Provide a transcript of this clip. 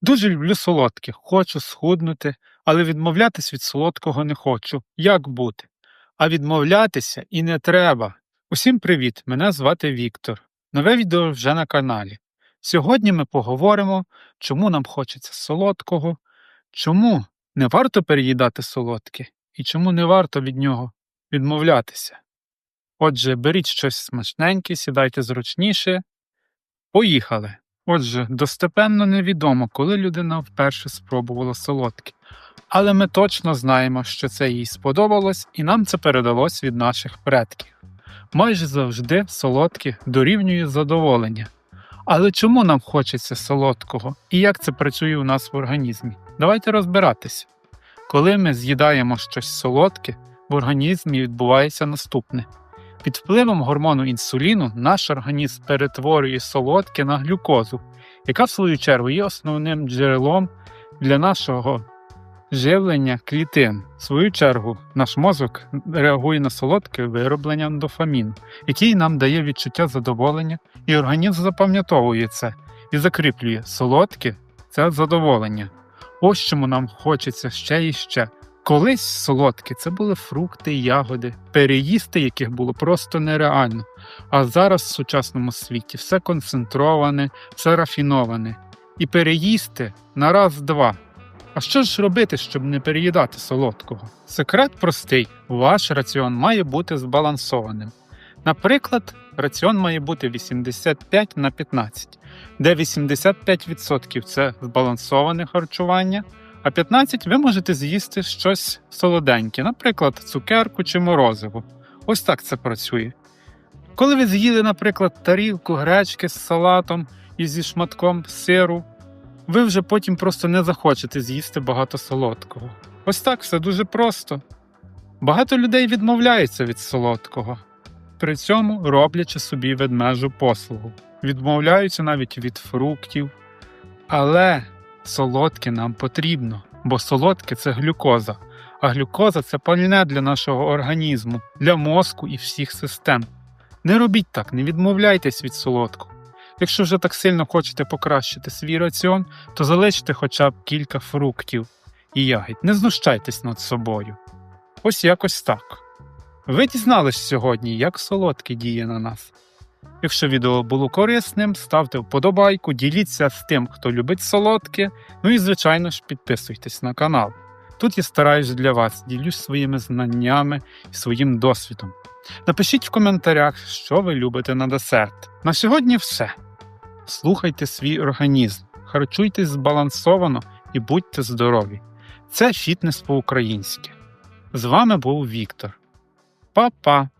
Дуже люблю солодке, хочу схуднути, але відмовлятись від солодкого не хочу. Як бути? А відмовлятися і не треба. Усім привіт! Мене звати Віктор. Нове відео вже на каналі. Сьогодні ми поговоримо, чому нам хочеться солодкого, чому не варто переїдати солодке і чому не варто від нього відмовлятися. Отже, беріть щось смачненьке, сідайте зручніше. Поїхали! Отже, достепенно невідомо, коли людина вперше спробувала солодке. Але ми точно знаємо, що це їй сподобалось, і нам це передалось від наших предків. Майже завжди солодке дорівнює задоволення. Але чому нам хочеться солодкого і як це працює у нас в організмі? Давайте розбиратися. Коли ми з'їдаємо щось солодке, в організмі відбувається наступне. Під впливом гормону інсуліну наш організм перетворює солодке на глюкозу, яка в свою чергу є основним джерелом для нашого живлення клітин. В свою чергу наш мозок реагує на солодке виробленням дофаміну, який нам дає відчуття задоволення, і організм запам'ятовує це і закріплює солодке це задоволення. Ось чому нам хочеться ще і ще. Колись солодкі це були фрукти, ягоди, переїсти яких було просто нереально. А зараз в сучасному світі все концентроване, все рафіноване. І переїсти на раз-два. А що ж робити, щоб не переїдати солодкого? Секрет простий: ваш раціон має бути збалансованим. Наприклад, раціон має бути 85 на 15, де 85% це збалансоване харчування. А 15 ви можете з'їсти щось солоденьке, наприклад, цукерку чи морозиво. Ось так це працює. Коли ви з'їли, наприклад, тарілку гречки з салатом і зі шматком сиру, ви вже потім просто не захочете з'їсти багато солодкого. Ось так все дуже просто. Багато людей відмовляються від солодкого, при цьому роблячи собі ведмежу послугу. Відмовляються навіть від фруктів. Але солодке нам потрібно, бо солодке це глюкоза, а глюкоза це пальне для нашого організму, для мозку і всіх систем. Не робіть так, не відмовляйтесь від солодкого. Якщо вже так сильно хочете покращити свій раціон, то залиште хоча б кілька фруктів і ягід. Не знущайтесь над собою. Ось якось так. Ви дізнались сьогодні, як солодке діє на нас. Якщо відео було корисним, ставте вподобайку, діліться з тим, хто любить солодке. Ну і, звичайно ж, підписуйтесь на канал. Тут я стараюсь для вас, ділюсь своїми знаннями і своїм досвідом. Напишіть в коментарях, що ви любите на десерт. На сьогодні все. Слухайте свій організм, харчуйтесь збалансовано і будьте здорові. Це фітнес по-українськи. З вами був Віктор. Па-па!